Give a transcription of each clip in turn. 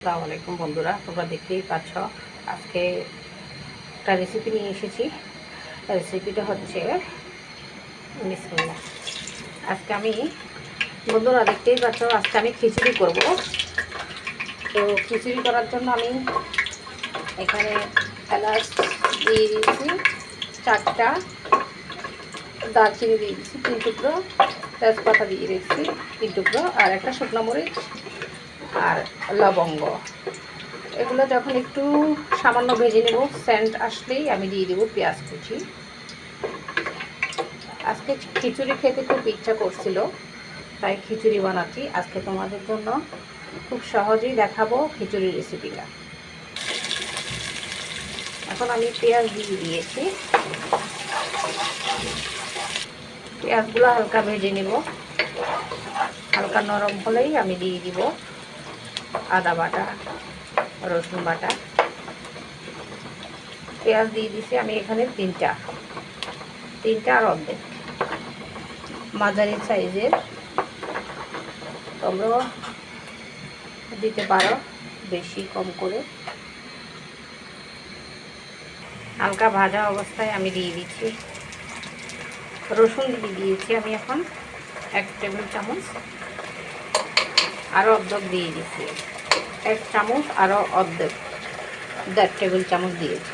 আসসালামু বন্ধুরা, তোমরা দেখতেই পাচ্ছ আজকে একটা রেসিপি নিয়ে এসেছি। রেসিপিটা হচ্ছে আজকে আমি, বন্ধুরা দেখতেই পাচ্ছ আজকে আমি খিচুড়ি করব। তো খিচুড়ি করার জন্য আমি এখানে এলাচ দিয়ে দিয়েছি, চারটা দারচিনি দিয়ে দিয়েছি, তিন টুকরো তেজপাতা দিয়ে দিয়েছি, তিন টুকরো, আর একটা শুকনো মরিচ আর লবঙ্গ। এগুলো যখন একটু সামান্য ভেজে নেব সেন্ট আসলেই আমি দিয়ে দেবো পেঁয়াজ কুচি। আজকে খিচুড়ি খেতে খুব ইচ্ছা করছিল, তাই খিচুড়ি বানাচ্ছি। আজকে তোমাদের জন্য খুব সহজেই দেখাবো খিচুড়ি রেসিপিটা এখন আমি পেঁয়াজ দিয়ে দিয়েছি। পেঁয়াজগুলো হালকা ভেজে নেব। হালকা নরম হলেই আমি দিয়ে দিব। আদা বাটা, রসুন বাটা। পেঁয়াজ দিয়ে দিছি আমি এখানে তিনটা। তিনটা আর অর্ধেক। মাঝারি সাইজের। তোমরা দিতে পারো বেশি কম করে। হালকা ভাজা অবস্থায় আমি দিয়ে দিচ্ছি। রসুন দিয়ে দিয়েছি আমি এখন এক টেবিল চামচ। আরও অর্ধেক দিয়ে দিচ্ছি এক চামচ আরও অর্ধেক, দেড় টেবিল চামচ দিয়েছি।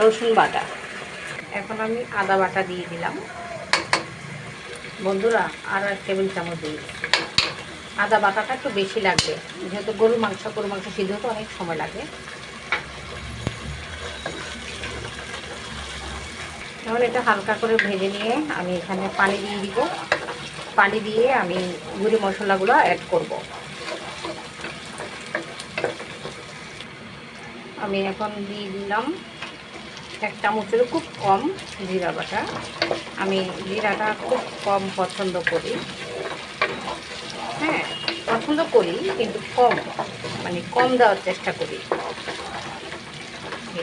রসুন বাটা। এখন আমি আদা বাটা দিয়ে দিলাম। বন্ধুরা আরও এক টেবিল চামচ দিয়ে আদা বাটাটা একটু বেশি লাগবে, যেহেতু গরুর মাংস গরুর মাংস সিদ্ধ হতে অনেক সময় লাগে। এখন এটা হালকা করে ভেজে নিয়ে আমি এখানে পানি দিয়ে দিব। পানি দিয়ে আমি গুঁড়ি মশলাগুলো অ্যাড করব। আমি এখন দিয়ে দিলাম এক চামচেরও খুব কম জিরা বাটা। আমি জিরাটা খুব কম পছন্দ করি। হ্যাঁ পছন্দ করি কিন্তু কম মানে কম দেওয়ার চেষ্টা করি।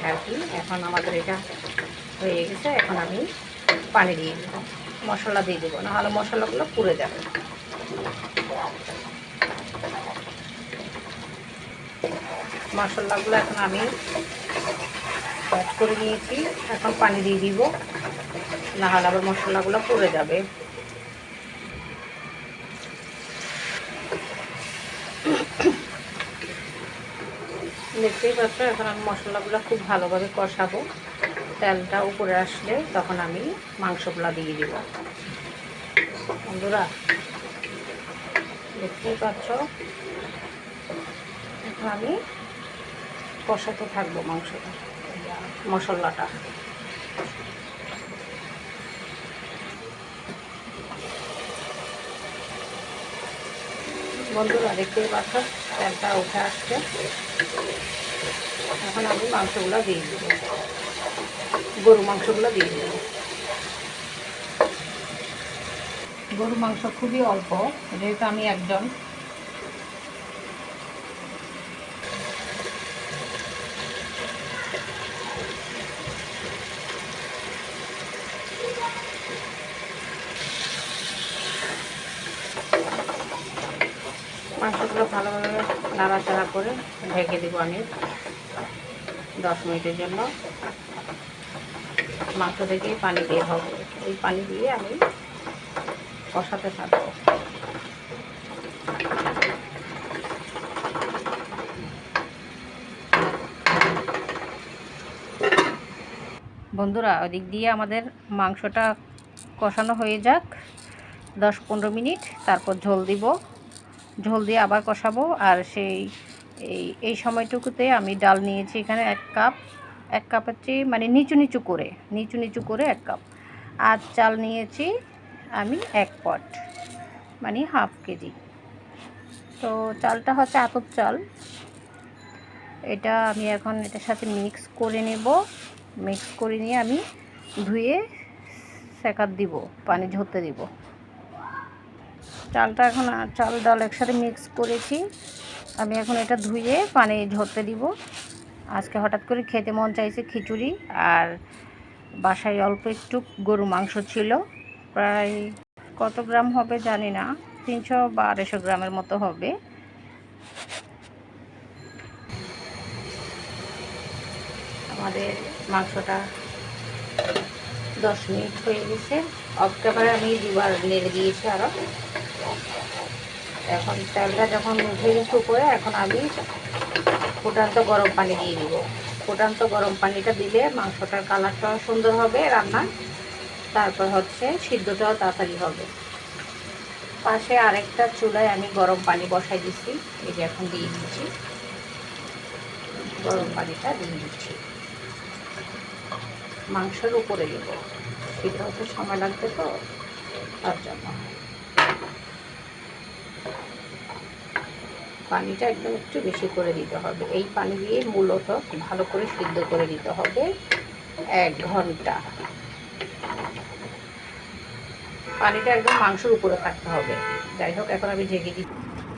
আর কি এখন আমাদের এটা হয়ে গেছে, এখন আমি পানি দিয়ে দেবো মশলা দিয়ে দেবো, নাহলে মশলাগুলো পুড়ে যাবে। মশলাগুলো এখন আমি করে নিয়েছি, এখন পানি দিয়ে দিব, নাহলে আবার মশলাগুলো পুড়ে যাবে। দেখতেই পাচ্ছ, এখন আমি মশলাগুলো খুব ভালোভাবে কষাবো। তেলটা উপরে আসলে তখন আমি মাংসগুলা দিয়ে দিব। বন্ধুরা, দেখতেই পাচ্ছ? এখন আমি কষাতে থাকব মাংসটা, মশলাটা। বন্ধুরা, দেখতেই পাচ্ছ? তেলটা উঠে আসছে। এখন আমি মাংসগুলো দিয়ে দেবো। গরু মাংসগুলো দিয়ে দেবো গরু মাংস খুবই অল্প যেহেতু আমি একজন। মাংসগুলো ভালোভাবে নাড়াচাড়া করে ঢেকে দেবো আমি দশ মিনিটের জন্য। মাংস থেকে পানি বের হবে। এই পানি দিয়ে আমি কষাতে থাকব। বন্ধুরা, ওদিক দিয়ে আমাদের মাংসটা কষানো হয়ে যাক। দশ পনেরো মিনিট, তারপর ঝোল দিব। ঝোল দিয়ে আবার কষাবো। আর সেই, এই এই সময়টুকুতে আমি ডাল নিয়েছি এখানে এক কাপ। এক কাপের চেয়ে মানে নিচু নিচু করে, নিচু নিচু করে এক কাপ। আর চাল নিয়েছি আমি এক পট মানে হাফ কেজি। তো চালটা হচ্ছে আতপ চাল। এটা আমি এখন এটার সাথে মিক্স করে নেব। মিক্স করে নিয়ে আমি ধুয়ে সেকাত দিব, পানি ঝরতে দিব। চালটা এখন, চাল ডাল একসাথে মিক্স করেছি। আমি এখন এটা ধুয়ে পানি ঝরতে দিব। আজকে হঠাৎ করে খেতে মন চাইছে খিচুড়ি আর বাসায় অল্প একটু গরু মাংস ছিল। প্রায় কত গ্রাম হবে জানি না, তিনশো বা আড়াইশো গ্রামের মতো হবে। আমাদের মাংসটা দশ মিনিট হয়ে গেছে। অফ আমি দুবার নেড়ে দিয়েছি আরও এখন তেলটা যখন উঠে গেছে উপরে, এখন আমি ফুটান্ত গরম পানি দিয়ে দিব। ফুটান্ত গরম পানিটা দিলে মাংসটার কালারটাও সুন্দর হবে রান্না। তারপর হচ্ছে সিদ্ধটাও তাড়াতাড়ি হবে। পাশে আরেকটা চুলায় আমি গরম পানি বসাই দিচ্ছি এই যে এখন দিয়ে দিচ্ছি। গরম পানিটা দিয়ে দিচ্ছি। মাংসের উপরে দেব। সিদ্ধ হতে সময় লাগবে তো? তার জন্য। পানিটা একদম একটু বেশি করে দিতে হবে। এই পানি দিয়ে মূলত ভালো করে সিদ্ধ করে দিতে হবে এক ঘণ্টা। পানিটা একদম মাংসের উপরে থাকতে হবে। যাই হোক, এখন আমি ঢেকে দিই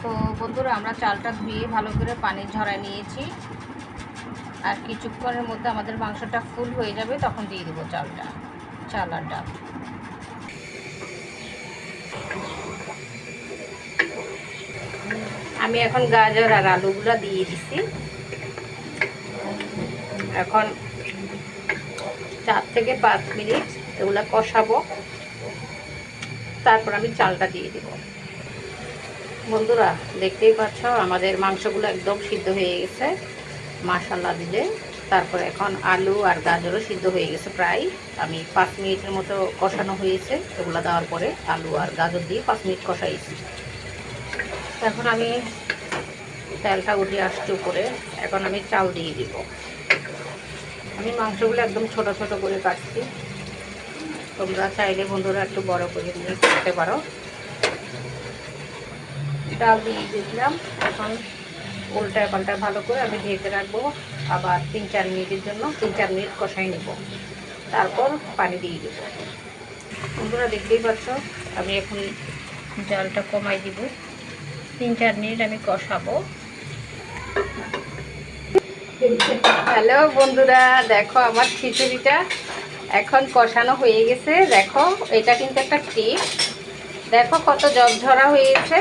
তো বন্ধুরা, আমরা চালটা ধুয়ে ভালো করে পানি ঝরায় নিয়েছি। আর কিছুক্ষণের মধ্যে আমাদের মাংসটা ফুল হয়ে যাবে, তখন দিয়ে দেবো চালটা, চাল আর ডাল। আমি এখন গাজর আর আলুগুলো দিয়ে দিছি। এখন চার থেকে পাঁচ মিনিট এগুলো কষাবো। তারপর আমি চালটা দিয়ে দিব। বন্ধুরা, দেখতেই পাচ্ছ, আমাদের মাংসগুলো একদম সিদ্ধ হয়ে গেছে। মাসাল্লা দিলে। তারপরে এখন আলু আর গাজরও সিদ্ধ হয়ে গেছে প্রায়। আমি পাঁচ মিনিটের মতো কষানো হয়েছে এগুলো দেওয়ার পরে আলু আর গাজর দিয়ে পাঁচ মিনিট কষাইছি। এখন আমি তেলটা উঠে আসছে উপরে। এখন আমি চাল দিয়ে দিব। আমি মাংসগুলো একদম ছোট ছোট করে কাটছি। তোমরা চাইলে বন্ধুরা একটু বড় করে নিয়ে করতে পারো। ডাল দিয়ে দিলাম এখন উল্টায় পাল্টায় ভালো করে আমি ঢেকে রাখব। আবার তিন চার মিনিটের জন্য তিন চার মিনিট কষাই নেব। তারপর পানি দিয়ে দেবো। বন্ধুরা দেখতেই পাচ্ছ, আমি এখন জালটা কমাই দিব। তিন চার মিনিট আমি কষাবো। হ্যালো বন্ধুরা, দেখো আমার খিচুড়িটা এখন কষানো হয়ে গেছে। দেখো, এটা কিন্তু একটা টিপ। দেখো কত ঝরা হয়েছে।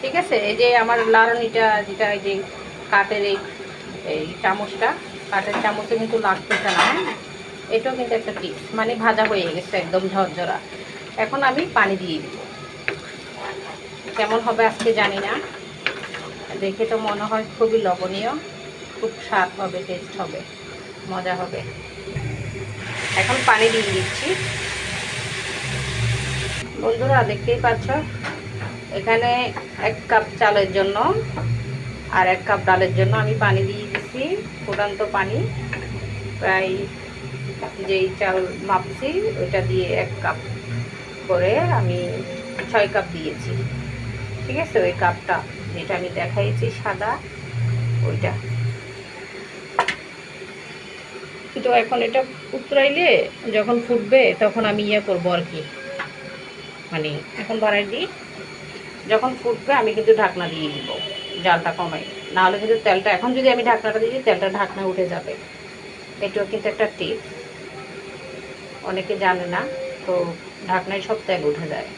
ঠিক আছে, এই যে আমার লাড়নিটা যেটা এই যে কাঠের এই এই চামচটা, কাঠের চামচে কিন্তু লাগতেছে না হ্যাঁ? এটাও কিন্তু একটা টিপ মানে ভাজা হয়ে গেছে একদম ঝরঝরা। এখন আমি পানি দিয়ে দিব। কেমন হবে আজকে জানি না। দেখে তো মনে হয় খুবই লবণীয়, খুব স্বাদ হবে টেস্ট হবে, মজা হবে। এখন পানি দিয়ে দিচ্ছি। বন্ধুরা, দেখতেই পাচ্ছ, এখানে এক কাপ চালের জন্য আর এক কাপ ডালের জন্য আমি পানি দিয়ে দিচ্ছি, ফুটান্ত পানি। প্রায় যেই চাল মাপছি, ওইটা দিয়ে এক কাপ করে আমি ছয় কাপ দিয়েছি। ঠিক আছে? ওই কাপটা যেটা আমি দেখাইছি সাদা, ওইটা। কিন্তু এখন এটা উতরাইলে যখন ফুটবে তখন আমি ইয়ে করব আর কি। মানে এখন বাড়াই দিই। যখন ফুটবে আমি কিন্তু ঢাকনা দিয়ে দিব, জালটা কমাই। নাহলে কিন্তু তেলটা, এখন যদি আমি ঢাকনাটা দিই, তেলটা ঢাকনা উঠে যাবে। এটাও কিন্তু একটা টিপ অনেকে জানে না, তো ঢাকনায় সব তেল উঠে যায়।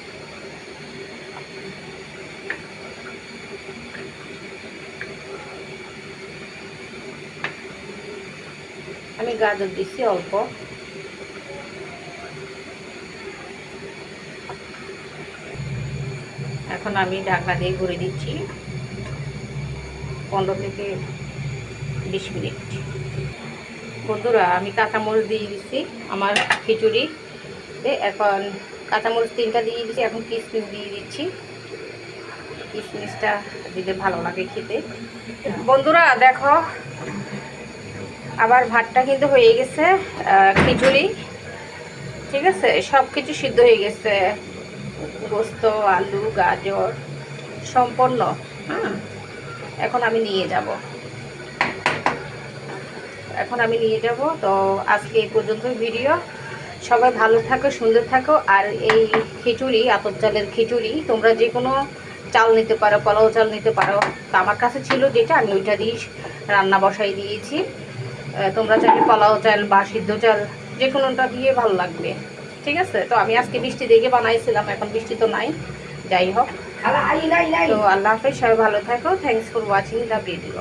আমি গাজর দিচ্ছি অল্প। এখন আমি ঢাকনা দিয়ে ঘুরে দিচ্ছি। পনেরো থেকে বিশ মিনিট। বন্ধুরা, আমি কাঁচামরিচ দিয়ে দিচ্ছি আমার খিচুড়ি। এখন কাঁচামরিচ তিনটা দিয়ে দিচ্ছি এখন কিশমিশ দিয়ে দিচ্ছি। কিশমিশটা দিলে ভালো লাগে খেতে। বন্ধুরা, দেখো আবার ভাতটা কিন্তু হয়ে গেছে খিচুড়ি। ঠিক আছে? সব কিছু সিদ্ধ হয়ে গেছে। গোস্ত, আলু, গাজর সম্পন্ন হ্যাঁ এখন আমি নিয়ে যাব। এখন আমি নিয়ে যাব। তো আজকে এই পর্যন্ত ভিডিও। সবাই ভালো থাকো, সুন্দর থাকো। আর এই খিচুড়ি আতর চালের খিচুড়ি, তোমরা যে কোনো চাল নিতে পারো, পোলাও চাল নিতে পারো। তো আমার কাছে ছিল যেটা, আমি ওইটা দিয়ে রান্না বসাই দিয়েছি। তোমরা চাইলে পোলাও চাল বা সিদ্ধ চাল যে কোনোটা দিয়ে ভালো লাগবে। ঠিক আছে? তো আমি আজকে বৃষ্টি দেখে বানাইছিলাম এখন বৃষ্টি তো নাই। যাই হোক। তো আল্লাহ হাফেজ সবাই ভালো থাকো। Thanks for watching the video